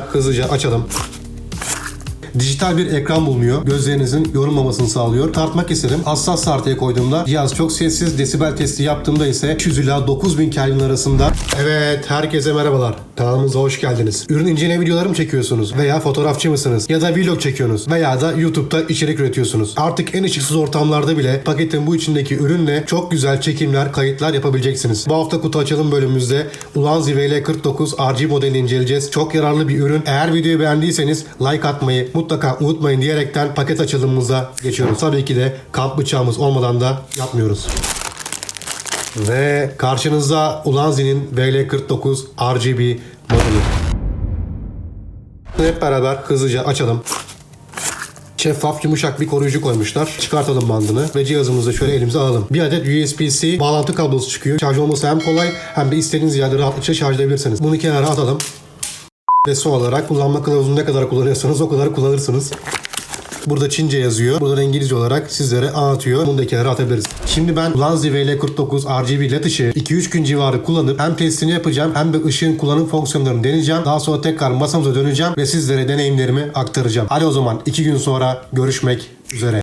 hızlıca açalım. Dijital bir ekran bulunuyor. Gözlerinizin yorulmamasını sağlıyor. Tartmak istedim. Hassas tartıya koyduğumda cihaz çok sessiz. Desibel testi yaptığımda ise 300 ila 9000 Kelvin arasında. Evet, herkese merhabalar. Kanalımıza hoş geldiniz. Ürün inceleme videoları mı çekiyorsunuz? Veya fotoğrafçı mısınız? Ya da vlog çekiyorsunuz? Veya da YouTube'da içerik üretiyorsunuz? Artık en ışıksız ortamlarda bile paketin bu içindeki ürünle çok güzel çekimler, kayıtlar yapabileceksiniz. Bu hafta kutu açılım bölümümüzde Ulanzi VL49 RG modelini inceleyeceğiz. Çok yararlı bir ürün. Eğer videoyu beğendiyseniz like atmayı unutmayın diyerekten paket açılımımıza geçiyoruz. Tabii ki de kamp bıçağımız olmadan da yapmıyoruz. Ve karşınızda Ulanzi'nin VL49 RGB modeli. Hep beraber hızlıca açalım. Şeffaf yumuşak bir koruyucu koymuşlar. Çıkartalım bandını ve cihazımızı şöyle elimize alalım. Bir adet USB-C bağlantı kablosu çıkıyor. Şarj olması hem kolay hem de istediğiniz yerde rahatlıkla şarjlayabilirsiniz. Bunu kenara atalım. Ve son olarak kullanma kılavuzunu ne kadar kullanıyorsanız o kadar kullanırsınız. Burada Çince yazıyor. Burada İngilizce olarak sizlere anlatıyor. Bunu da kenara atabiliriz. Şimdi ben Lanzi VL49 RGB led ışığı 2-3 gün civarı kullanıp hem testini yapacağım hem de ışığın kullanım fonksiyonlarını deneyeceğim. Daha sonra tekrar masamıza döneceğim ve sizlere deneyimlerimi aktaracağım. Hadi o zaman 2 gün sonra görüşmek üzere.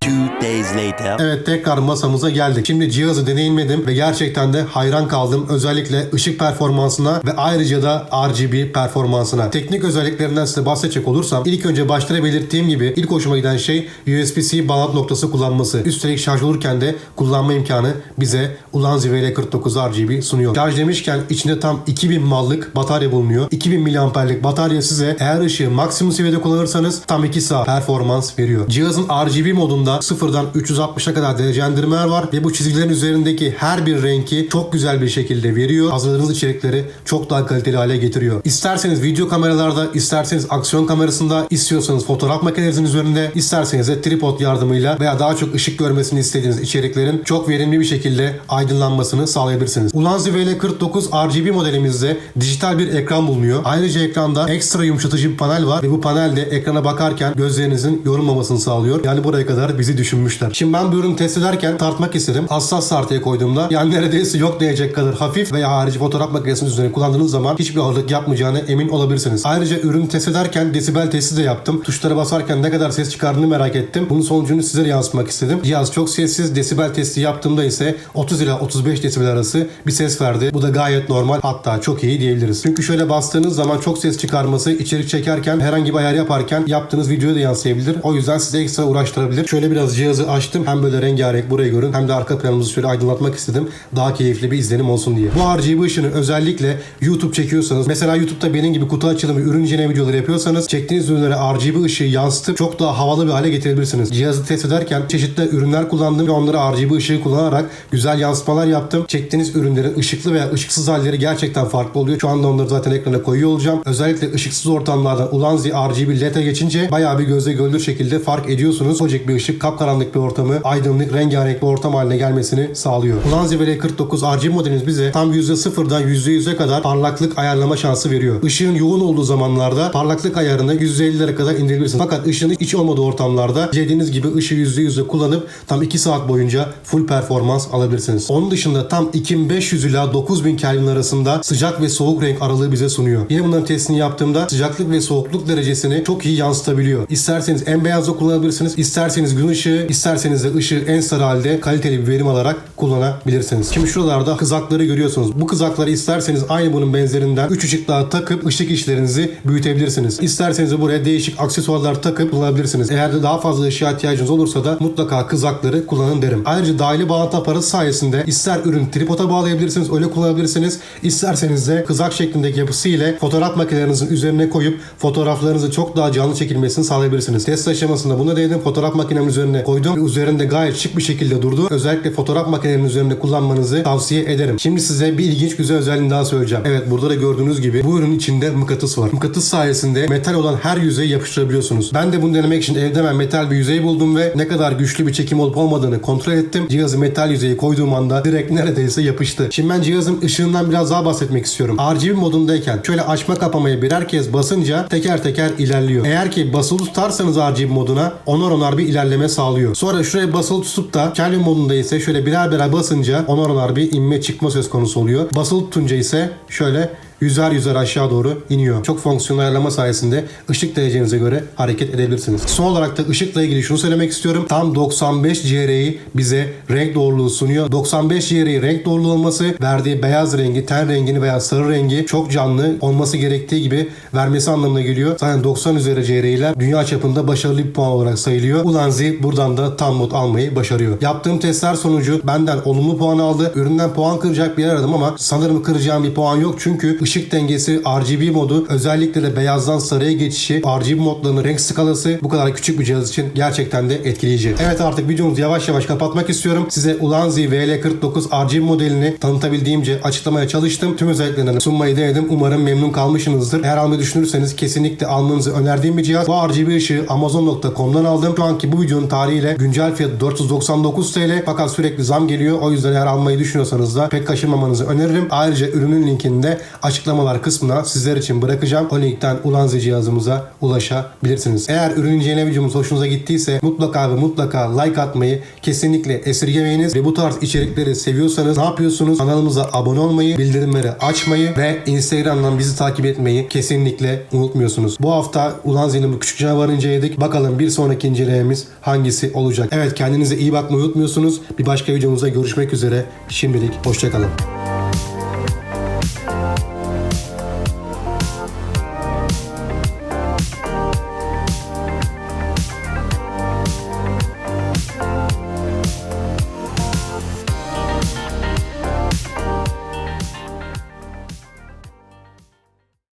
Evet tekrar masamıza geldik. Şimdi cihazı deneyimledim ve gerçekten de hayran kaldım. Özellikle ışık performansına ve ayrıca da RGB performansına. Teknik özelliklerinden size bahsedecek olursam ilk önce başta belirttiğim gibi ilk hoşuma giden şey USB-C bağlantı noktası kullanması. Üstelik şarj olurken de kullanma imkanı bize Ulanzi VL49 RGB sunuyor. Şarj demişken içinde tam 2000 mallık batarya bulunuyor. 2000 miliamperlik batarya size eğer ışığı maksimum seviyede kullanırsanız tam 2 saat performans veriyor. Cihazın RGB modunda sıfırdan 360'a kadar derecelendirmeler var ve bu çizgilerin üzerindeki her bir renki çok güzel bir şekilde veriyor. Hazırladığınız içerikleri çok daha kaliteli hale getiriyor. İsterseniz video kameralarda, isterseniz aksiyon kamerasında, istiyorsanız fotoğraf makinenizin üzerinde, isterseniz de tripod yardımıyla veya daha çok ışık görmesini istediğiniz içeriklerin çok verimli bir şekilde aydınlanmasını sağlayabilirsiniz. Ulanzi VL49 RGB modelimizde dijital bir ekran bulunuyor. Ayrıca ekranda ekstra yumuşatıcı bir panel var ve bu panel de ekrana bakarken gözlerinizin yorulmamasını sağlıyor. Yani buraya kadar bizi düşünmüşler. Şimdi ben bu ürünü test ederken tartmak istedim. Hassas tartıya koyduğumda yani neredeyse yok diyecek kadar hafif veya harici fotoğraf makinesinin üzerine kullandığınız zaman hiçbir ağırlık yapmayacağına emin olabilirsiniz. Ayrıca ürünü test ederken desibel testi de yaptım. Tuşlara basarken ne kadar ses çıkardığını merak ettim. Bunun sonucunu size yansıtmak istedim. Cihaz çok sessiz. Desibel testi yaptığımda ise 30 ila 35 desibel arası bir ses verdi. Bu da gayet normal hatta çok iyi diyebiliriz. Çünkü şöyle bastığınız zaman çok ses çıkarması içerik çekerken herhangi bir ayar yaparken yaptığınız videoya da yansıyabilir. O yüzden size ekstra uğraştırabilir. Şöyle biraz cihazı açtım. Hem böyle rengarenk burayı görün hem de arka planımızı şöyle aydınlatmak istedim. Daha keyifli bir izlenim olsun diye. Bu RGB ışını özellikle YouTube çekiyorsanız mesela YouTube'da benim gibi kutu açılımı ürün inceleme videoları yapıyorsanız çektiğiniz ürünlere RGB ışığı yansıtıp çok daha havalı bir hale getirebilirsiniz. Cihazı test ederken çeşitli ürünler kullandım ve onlara RGB ışığı kullanarak güzel yansımalar yaptım. Çektiğiniz ürünlerin ışıklı veya ışıksız halleri gerçekten farklı oluyor. Şu anda onları zaten ekrana koyuyor olacağım. Özellikle ışıksız ortamlardan Ulanzi RGB LED'e geçince bayağı bir gözle görülür şekilde fark ediyorsunuz. Kocaman bir ışık kapkaranlık bir ortamı aydınlık rengarenk bir ortam haline gelmesini sağlıyor. Ulanzi VL49 RGB modelimiz bize tam %0'dan %100'e kadar parlaklık ayarlama şansı veriyor. Işığın yoğun olduğu zamanlarda parlaklık ayarını %50'lere kadar indirebilirsiniz. Fakat ışığın hiç olmadığı ortamlarda dediğiniz gibi ışığı %100'e kullanıp tam 2 saat boyunca full performans alabilirsiniz. Onun dışında tam 2500 ila 9000 Kelvin arasında sıcak ve soğuk renk aralığı bize sunuyor. Yine bunların testini yaptığımda sıcaklık ve soğukluk derecesini çok iyi yansıtabiliyor. İsterseniz en beyazda kullanabilirsiniz. İsterseniz gün ışığı, isterseniz de ışığı en sarı halde kaliteli bir verim alarak kullanabilirsiniz. Şimdi şuralarda kızakları görüyorsunuz. Bu kızakları isterseniz aynı bunun benzerinden 3 ışık daha takıp ışık işlerinizi büyütebilirsiniz. İsterseniz de buraya değişik aksesuarlar takıp kullanabilirsiniz. Eğer de daha fazla ışığa ihtiyacınız olursa da mutlaka kızakları kullanın derim. Ayrıca dahili bağlantı aparatı sayesinde ister ürün tripoda bağlayabilirsiniz, öyle kullanabilirsiniz. İsterseniz de kızak şeklindeki yapısı ile fotoğraf makinelerinizin üzerine koyup fotoğraflarınızı çok daha canlı çekilmesini sağlayabilirsiniz. Test aşamasında bunu denedim. Fotoğraf makinemin üzerine koydum üzerinde gayet şık bir şekilde durdu. Özellikle fotoğraf makinelerinin üzerinde kullanmanızı tavsiye ederim. Şimdi size bir ilginç güzel özelliğini daha söyleyeceğim. Evet burada da gördüğünüz gibi bu ürünün içinde mıknatıs var. Mıknatıs sayesinde metal olan her yüzeyi yapıştırabiliyorsunuz. Ben de bunu denemek için evde ben metal bir yüzey buldum ve ne kadar güçlü bir çekim olup olmadığını kontrol ettim. Cihazı metal yüzeyi koyduğum anda direkt neredeyse yapıştı. Şimdi ben cihazın ışığından biraz daha bahsetmek istiyorum. RGB modundayken şöyle açma kapamaya birer kez basınca teker teker ilerliyor. Eğer ki basılı tutarsanız RGB moduna onar onar bir ilerleme sağlıyor. Sonra şuraya basılı tutup da Kelvin modunda ise şöyle birer birer basınca onar onar bir inme çıkma söz konusu oluyor. Basılı tutunca ise şöyle yüzer yüzer aşağı doğru iniyor. Çok fonksiyonel ayarlama sayesinde ışık derecenize göre hareket edebilirsiniz. Son olarak da ışıkla ilgili şunu söylemek istiyorum. Tam 95 CR'yi bize renk doğruluğu sunuyor. 95 CR'yi renk doğruluğu olması verdiği beyaz rengi, ten rengini veya sarı rengi çok canlı olması gerektiği gibi vermesi anlamına geliyor. Zaten 90 üzeri CR'ler dünya çapında başarılı bir puan olarak sayılıyor. Ulanzi buradan da tam not almayı başarıyor. Yaptığım testler sonucu benden olumlu puan aldı. Üründen puan kıracak bir yer aradım ama sanırım kıracağım bir puan yok. Çünkü ışık dengesi RGB modu özellikle de beyazdan sarıya geçişi RGB modlarının renk skalası bu kadar küçük bir cihaz için gerçekten de etkileyici. Evet artık videomuzu yavaş yavaş kapatmak istiyorum. Size Ulanzi VL49 RGB modelini tanıtabildiğimce açıklamaya çalıştım. Tüm özelliklerini sunmayı denedim. Umarım memnun kalmışsınızdır. Eğer almayı düşünürseniz kesinlikle almanızı önerdiğim bir cihaz. Bu RGB ışığı Amazon.com'dan aldım. Şu anki bu videonun tarihiyle güncel fiyatı 499 TL fakat sürekli zam geliyor. O yüzden eğer almayı düşünüyorsanız da pek kaçırmamanızı öneririm. Ayrıca ürünün linkini de açıklamalar kısmına sizler için bırakacağım. O linkten Ulanzi cihazımıza ulaşabilirsiniz. Eğer ürün inceleme videomuz hoşunuza gittiyse mutlaka ve mutlaka like atmayı kesinlikle esirgemeyiniz ve bu tarz içerikleri seviyorsanız ne yapıyorsunuz? Kanalımıza abone olmayı, bildirimleri açmayı ve Instagram'dan bizi takip etmeyi kesinlikle unutmuyorsunuz. Bu hafta Ulanzi'nin bu küçük canavarını inceledik. Bakalım bir sonraki incelememiz hangisi olacak? Evet kendinize iyi bakmayı unutmuyorsunuz. Bir başka videomuzda görüşmek üzere. Şimdilik hoşçakalın.